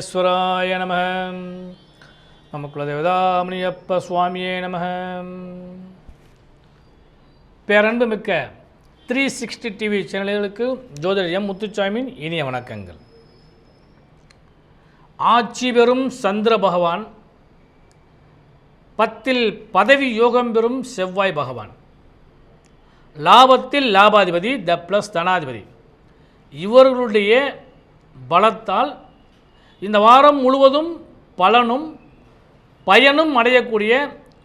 பரமேஸ்வராய நம. நம்ம குலதேவதாமணியப்ப சுவாமியே நம. பேரன்பு மிக்க த்ரீ சிக்ஸ்டி டிவி சேனல்களுக்கு ஜோதிடர் எம் முத்துச்சாமியின் இனிய வணக்கங்கள். ஆட்சி பெறும் சந்திர பகவான் பத்தில் பதவி யோகம் பெறும் செவ்வாய் பகவான் லாபத்தில் லாபாதிபதி த ப்ளஸ் தனாதிபதி. இவர்களுடைய பலத்தால் இந்த வாரம் முழுவதும் பலனும் பயனும் அடையக்கூடிய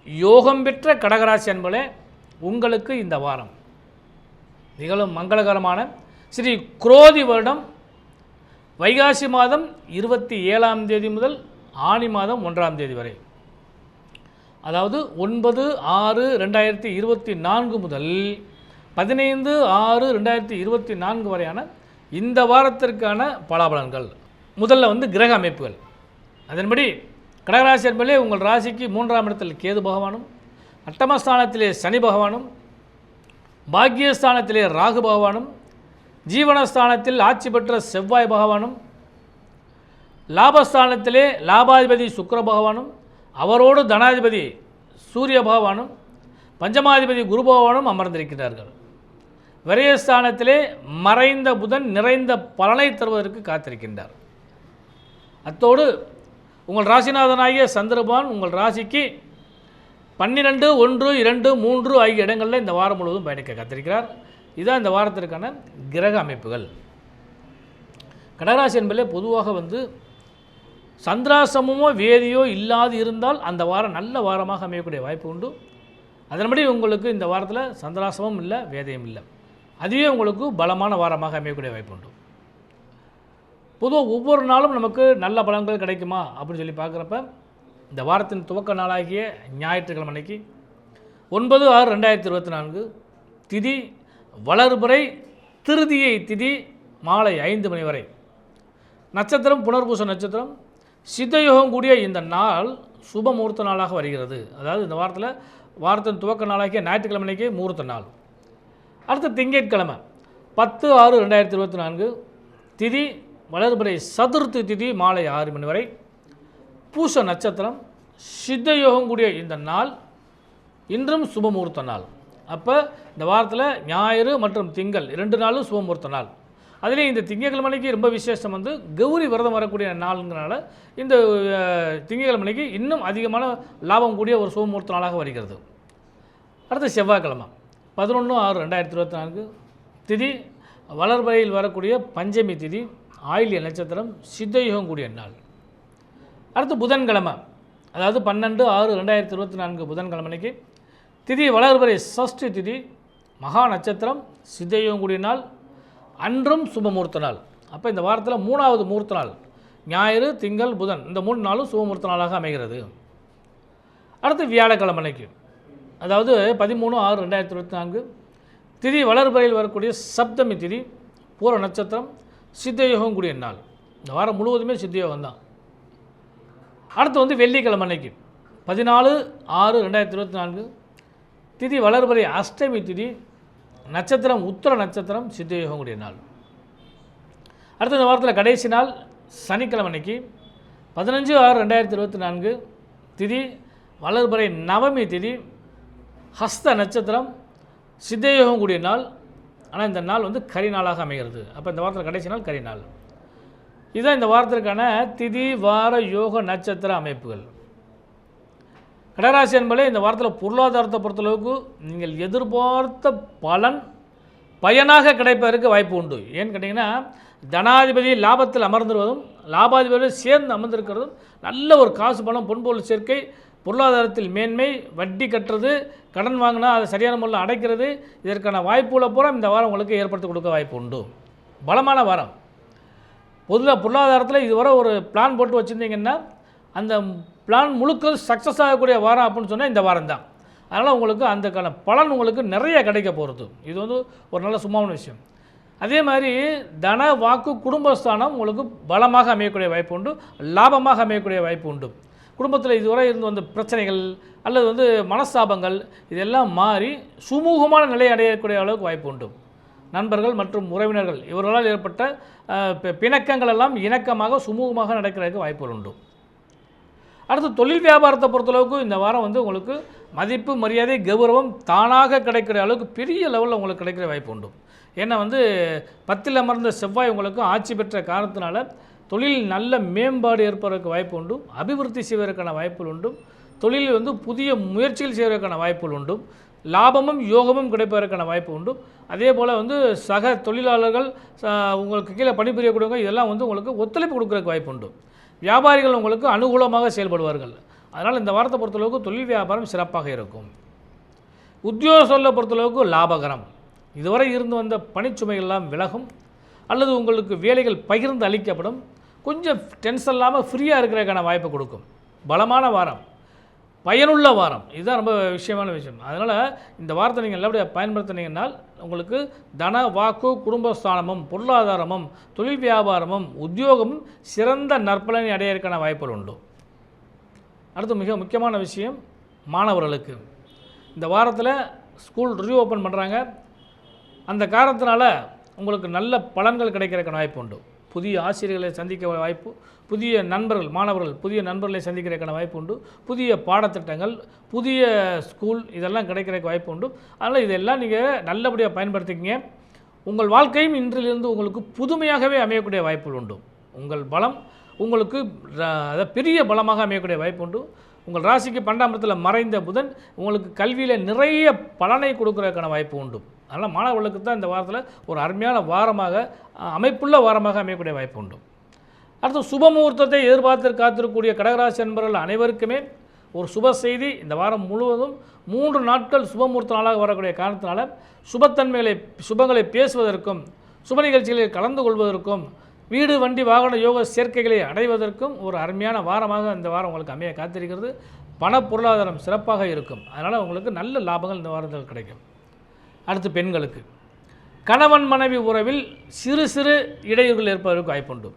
யோகம் பெற்ற கடகராசி அன்பளே உங்களுக்கு இந்த வாரம் நிகழும் மங்களகரமான ஸ்ரீ குரோதி வருடம். வைகாசி மாதம் இருபத்தி ஏழாம் தேதி முதல் ஆனி மாதம் ஒன்றாம் தேதி வரை. அதாவது ஒன்பது ஆறு ரெண்டாயிரத்தி இருபத்தி நான்கு முதல் பதினைந்து ஆறு ரெண்டாயிரத்தி இருபத்தி நான்கு வரையான இந்த வாரத்திற்கான பலாபலன்கள். முதல்ல வந்து கிரக அமைப்புகள். அதன்படி கடகராசி என்பதிலே உங்கள் ராசிக்கு மூன்றாம் இடத்தில் கேது பகவானும் அட்டமஸ்தானத்திலே சனி பகவானும் பாக்கியஸ்தானத்திலே ராகு பகவானும் ஜீவனஸ்தானத்தில் ஆட்சி பெற்ற செவ்வாய் பகவானும் லாபஸ்தானத்திலே லாபாதிபதி சுக்கர பகவானும் அவரோடு தனாதிபதி சூரிய பகவானும் பஞ்சமாதிபதி குரு பகவானும் அமர்ந்திருக்கிறார்கள். விரயஸ்தானத்திலே மறைந்த புதன் நிறைந்த பலனை தருவதற்கு காத்திருக்கின்றார். அத்தோடு உங்கள் ராசிநாதனாகிய சந்திரபான் உங்கள் ராசிக்கு பன்னிரெண்டு ஒன்று இரண்டு மூன்று ஆகிய இடங்களில் இந்த வாரம் முழுவதும் பயணிக்க கத்திருக்கிறார். இதுதான் இந்த வாரத்திற்கான கிரக அமைப்புகள். கடகராசி என்பதிலே பொதுவாக வந்து சந்திராசமமோ வேதியோ இல்லாது இருந்தால் அந்த வாரம் நல்ல வாரமாக அமையக்கூடிய வாய்ப்பு உண்டு. அதன்படி உங்களுக்கு இந்த வாரத்தில் சந்திராசமும் இல்லை வேதையும் இல்லை. அதுவே உங்களுக்கு பலமான வாரமாக அமையக்கூடிய வாய்ப்பு உண்டு. பொதுவாக ஒவ்வொரு நாளும் நமக்கு நல்ல பலன்கள் கிடைக்குமா அப்படின்னு சொல்லி பார்க்குறப்ப இந்த வாரத்தின் துவக்க நாளாகிய ஞாயிற்றுக்கிழமை அன்னைக்கு ஒன்பது ஆறு ரெண்டாயிரத்தி இருபத்தி நான்கு திதி வளர்புரை திருதியை திதி மாலை ஐந்து மணி வரை. நட்சத்திரம் புனர்பூச நட்சத்திரம் சித்தயோகம் கூடிய இந்த நாள் சுப முகூர்த்த நாளாக வருகிறது. அதாவது இந்த வாரத்தில் வாரத்தின் துவக்க நாளாகிய ஞாயிற்றுக்கிழமை அன்னைக்கு முகூர்த்த நாள். அடுத்து திங்கட்கிழமை பத்து ஆறு ரெண்டாயிரத்தி இருபத்தி நான்கு திதி வளர்பிறை சதுர்த்தி திதி மாலை ஆறு மணி வரை. பூச நட்சத்திரம் சித்த யோகம் கூடிய இந்த நாள் இன்றும் சுபமுகூர்த்த நாள். அப்போ இந்த வாரத்தில் ஞாயிறு மற்றும் திங்கள் இரண்டு நாளும் சுபமுகூர்த்த நாள். அதிலே இந்த திங்கட்கிழமைக்கு ரொம்ப விசேஷம் வந்து கௌரி விரதம் வரக்கூடிய நாளுங்கிறனால இந்த திங்கக்கிழமைக்கு இன்னும் அதிகமான லாபம் கூடிய ஒரு சுபமுகூர்த்த நாளாக வருகிறது. அடுத்து செவ்வாய்க்கிழமை பதினொன்று ஆறு ரெண்டாயிரத்தி இருபத்தி நான்கு திதி வளர்பறையில் வரக்கூடிய பஞ்சமி திதி ஆயில்ய நட்சத்திரம் சித்தயுகம் கூடிய நாள். அடுத்து புதன்கிழமை. அதாவது பன்னெண்டு ஆறு ரெண்டாயிரத்தி இருபத்தி நான்கு புதன்கிழமைக்கு திதி வளர்பறை சஷ்டி திதி மகா நட்சத்திரம் சித்தயுகம் கூடிய நாள் அன்றும் சுபமூர்த்த நாள். அப்போ இந்த வாரத்தில் மூணாவது மூர்த்த நாள் ஞாயிறு திங்கள் புதன். இந்த மூணு நாளும் சுபமூர்த்த நாளாக அமைகிறது. அடுத்து வியாழக்கிழமைக்கு. அதாவது பதிமூணு ஆறு ரெண்டாயிரத்தி இருபத்தி நான்கு திதி வளர்பறையில் வரக்கூடிய சப்தமி திதி பூர நட்சத்திரம் சித்தயோகம் கூடிய நாள். இந்த வாரம் முழுவதுமே சித்தயோகம் தான். அடுத்து வந்து வெள்ளிக்கிழமை அன்னைக்கு. பதினாலு ஆறு ரெண்டாயிரத்தி இருபத்தி நான்கு. திதி வளர்பறை அஷ்டமி திதி. நட்சத்திரம் உத்தர நட்சத்திரம் சித்தயோகம் கூடிய நாள். அடுத்த இந்த வாரத்தில் கடைசி நாள் சனிக்கிழமை அன்னைக்கு. பதினஞ்சு ஆறு ரெண்டாயிரத்தி இருபத்தி நான்கு. திதி வளர்பறை நவமி திதி. ஹஸ்த நட்சத்திரம் சித்தயோகம் கூடிய நாள். ஆனால் இந்த நாள் வந்து கரி நாளாக அமைகிறது. அப்போ இந்த வாரத்தில் கடைசி நாள் கரி நாள். இதுதான் இந்த வாரத்திற்கான திதி வார யோக நட்சத்திர அமைப்புகள். கடகராசி என்பதே இந்த வாரத்தில் பொருளாதாரத்தை பொறுத்தளவுக்கு நீங்கள் எதிர்பார்த்த பலன் பயனாக கிடைப்பதற்கு வாய்ப்பு உண்டு. ஏன்னு கேட்டிங்கன்னா தனாதிபதி லாபத்தில் அமர்ந்துருவதும் லாபாதிபதியோடு சேர்ந்து அமர்ந்திருக்கிறதும் நல்ல ஒரு காசு பணம் பொன்பொருள் சேர்க்கை பொருளாதாரத்தில் மேன்மை வட்டி கட்டுறது கடன் வாங்கினா அதை சரியான முறையில் அடைக்கிறது இதற்கான வாய்ப்புகளை பூரா இந்த வாரம் உங்களுக்கு ஏற்படுத்தி கொடுக்க வாய்ப்பு உண்டு. பலமான வாரம். பொதுவாக பொருளாதாரத்தில் இதுவரை ஒரு பிளான் போட்டு வச்சுருந்தீங்கன்னா அந்த பிளான் முழுக்க சக்ஸஸ் ஆகக்கூடிய வாரம் அப்படின்னு சொன்னால் இந்த வாரம் தான் அதனால் உங்களுக்கு அதுக்கான பலன் உங்களுக்கு நிறைய கிடைக்க போகிறது இது வந்து ஒரு நல்ல சும்மாவான விஷயம். அதே மாதிரி தன வாக்கு குடும்பஸ்தானம் உங்களுக்கு பலமாக அமையக்கூடிய வாய்ப்பு உண்டு லாபமாக அமையக்கூடிய வாய்ப்பு உண்டு. குடும்பத்தில் இதுவரை இருந்து வந்த பிரச்சனைகள் அல்லது வந்து மனஸ்தாபங்கள் இதெல்லாம் மாறி சுமூகமான நிலை அடையக்கூடிய அளவுக்கு வாய்ப்பு உண்டு. நண்பர்கள் மற்றும் உறவினர்கள் இவர்களால் ஏற்பட்ட பிணக்கங்கள் எல்லாம் இணக்கமாக சுமூகமாக நடக்கிறதுக்கு வாய்ப்புகள் உண்டு. அடுத்து தொழில் வியாபாரத்தை பொறுத்தளவுக்கு இந்த வாரம் வந்து உங்களுக்கு மதிப்பு மரியாதை கௌரவம் தானாக கிடைக்கிற அளவுக்கு பெரிய லெவலில் உங்களுக்கு கிடைக்கிற வாய்ப்பு உண்டு. ஏன்னா வந்து பத்தில் அமர்ந்த செவ்வாய் உங்களுக்கு ஆட்சி பெற்ற காரணத்தினால தொழிலில் நல்ல மேம்பாடு ஏற்படுவதற்கு வாய்ப்பு உண்டு அபிவிருத்தி செய்வதற்கான வாய்ப்புகள் உண்டு தொழிலில் வந்து புதிய முயற்சிகள் செய்வதற்கான வாய்ப்புகள் உண்டு லாபமும் யோகமும் கிடைப்பதற்கான வாய்ப்பு உண்டு அதே போல் வந்து சக தொழிலாளர்கள் உங்களுக்கு கீழே பணிபுரியக்கூடியவங்க இதெல்லாம் வந்து உங்களுக்கு ஒத்துழைப்பு கொடுக்குறக்கு வாய்ப்பு உண்டு. வியாபாரிகள் உங்களுக்கு அனுகூலமாக செயல்படுவார்கள். அதனால் இந்த வாரத்தை பொறுத்தளவுக்கு தொழில் வியாபாரம் சிறப்பாக இருக்கும். உத்தியோக சொல்ல பொறுத்தளவுக்கு லாபகரம். இதுவரை இருந்து வந்த பணிச்சுமைகள்லாம் விலகும். அல்லது உங்களுக்கு வேலைகள் பகிர்ந்து அளிக்கப்படும். கொஞ்சம் டென்ஷன் இல்லாமல் ஃப்ரீயாக இருக்கிறதுக்கான வாய்ப்பை கொடுக்கும். பலமான வாரம். பயனுள்ள வாரம். இதுதான் ரொம்ப விஷயமான விஷயம். அதனால் இந்த வாரத்தை நீங்கள் நல்லபடியாக பயன்படுத்தினீங்கன்னால் உங்களுக்கு தன வாக்கு குடும்பஸ்தானமும் பொருளாதாரமும் தொழில் வியாபாரமும் உத்தியோகமும் சிறந்த நற்பலனை அடையிறதுக்கான வாய்ப்புகள் உண்டு. அடுத்து மிக முக்கியமான விஷயம் மாணவர்களுக்கு. இந்த வாரத்தில் ஸ்கூல் ரீஓப்பன் பண்ணுறாங்க அந்த காரணத்தினால உங்களுக்கு நல்ல பலன்கள் கிடைக்கிறதுக்கான வாய்ப்பு உண்டு. புதிய ஆசிரியர்களை சந்திக்க வாய்ப்பு புதிய நண்பர்கள் மாணவர்கள் புதிய நண்பர்களை சந்திக்கிறதுக்கான வாய்ப்பு உண்டு. புதிய பாடத்திட்டங்கள் புதிய ஸ்கூல் இதெல்லாம் கிடைக்கிறதுக்கு வாய்ப்பு உண்டு. அதனால் இதெல்லாம் நீங்கள் நல்லபடியாக பயன்படுத்திக்கிங்க. உங்கள் வாழ்க்கையும் இன்றிலிருந்து உங்களுக்கு புதுமையாகவே அமையக்கூடிய வாய்ப்புகள் உண்டு. உங்கள் பலம் உங்களுக்கு அதாவது பெரிய பலமாக அமையக்கூடிய வாய்ப்பு உண்டு உங்கள் ராசிக்கு பண்டாமிரத்தில் மறைந்த புதன் உங்களுக்கு கல்வியில் நிறைய பலனை கொடுக்கறதுக்கான வாய்ப்பு உண்டு. அதனால் மாணவர்களுக்கு தான் இந்த வாரத்தில் ஒரு அருமையான வாரமாக அமைப்புள்ள வாரமாக அமையக்கூடிய வாய்ப்பு உண்டு. அடுத்து சுப முகூர்த்தத்தை எதிர்பார்த்து காத்திருக்கக்கூடிய கடகராசி நண்பர்கள் அனைவருக்குமே ஒரு சுப செய்தி. இந்த வாரம் முழுவதும் மூன்று நாட்கள் சுப முகூர்த்த நாளாக வரக்கூடிய காரணத்தினால சுபத்தன்மைகளை சுபங்களை பேசுவதற்கும் சுப நிகழ்ச்சிகளில் கலந்து கொள்வதற்கும் வீடு வண்டி வாகன யோக சேர்க்கைகளை அடைவதற்கும் ஒரு அருமையான வாரமாக இந்த வாரம் உங்களுக்கு அமைய காத்திருக்கிறது. பண பொருளாதாரம் சிறப்பாக இருக்கும். அதனால் உங்களுக்கு நல்ல லாபங்கள் இந்த வாரத்தில் கிடைக்கும். அடுத்து பெண்களுக்கு. கணவன் மனைவி உறவில் சிறு சிறு இடையூறுகள் ஏற்பதற்கு வாய்ப்புண்டு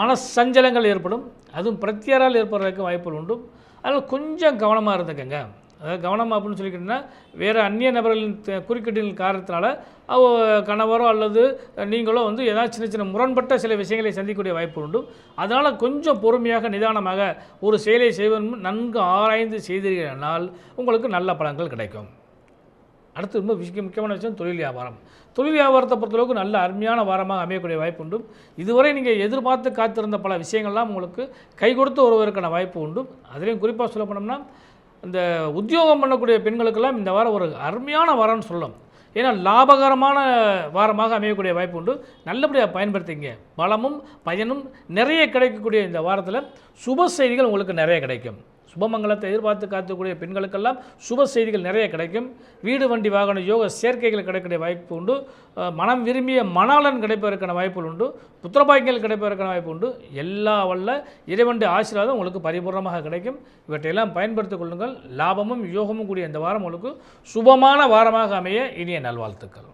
மனசஞ்சலங்கள் ஏற்படும். அதுவும் பிரத்யாரால் ஏற்படுறதுக்கு வாய்ப்புகள் உண்டு. அதனால் கொஞ்சம் கவனமாக இருந்துக்கங்க. அதாவது கவனமாக அப்படின்னு சொல்லிக்கிட்டீங்கன்னா வேறு அந்நிய நபர்களின் த- குறுக்கீட்டின் காரணத்தினால அவ கணவரோ அல்லது நீங்களோ வந்து ஏதாவது சின்ன சின்ன முரண்பட்ட சில விஷயங்களை சந்திக்கக்கூடிய வாய்ப்பு உண்டு. அதனால் கொஞ்சம் பொறுமையாக நிதானமாக ஒரு செயலை செய்வதன் நன்கு ஆராய்ந்து செய்தீர்களானால் உங்களுக்கு நல்ல பலன்கள் கிடைக்கும். அடுத்து ரொம்ப விஷயம் முக்கியமான விஷயம் தொழில் வியாபாரம். தொழில் வியாபாரத்தை பொறுத்தளவுக்கு நல்ல அருமையான வாரமாக அமையக்கூடிய வாய்ப்பு உண்டு. இதுவரை நீங்கள் எதிர்பார்த்து காத்திருந்த பல விஷயங்கள்லாம் உங்களுக்கு கை கொடுத்து வருவதற்கான வாய்ப்பு உண்டு. அதுலேயும் குறிப்பாக சொல்ல போனோம்னா இந்த உத்தியோகம் பண்ணக்கூடிய பெண்களுக்கெல்லாம் இந்த வாரம் ஒரு அருமையான வாரம்னு சொல்லலாம். ஏன்னா லாபகரமான வாரமாக அமையக்கூடிய வாய்ப்பு உண்டு. நல்லபடியாக பயன்படுத்திங்க. பலமும் பயனும் நிறைய கிடைக்கக்கூடிய இந்த வாரத்தில் சுப செய்திகள் உங்களுக்கு நிறைய கிடைக்கும். சுபமங்கலத்தை எதிர்பார்த்து காத்துக்கூடிய பெண்களுக்கெல்லாம் சுப செய்திகள் நிறைய கிடைக்கும். வீடு வண்டி வாகன யோக சேர்க்கைகள் கிடைக்கக்கூடிய வாய்ப்பு உண்டு. மனம் விரும்பிய மணாளன் கிடைப்பதற்கான வாய்ப்புகள் உண்டு. புத்திரபாக்கியங்கள் கிடைப்பதற்கான வாய்ப்பு உண்டு. எல்லா வல்ல இறைவண்டி ஆசீர்வாதம் உங்களுக்கு பரிபூர்ணமாக கிடைக்கும். இவற்றையெல்லாம் பயன்படுத்திக் கொள்ளுங்கள். லாபமும் யோகமும் கூடிய இந்த வாரம் உங்களுக்கு சுபமான வாரமாக அமைய இனிய நல்வாழ்த்துக்கள்.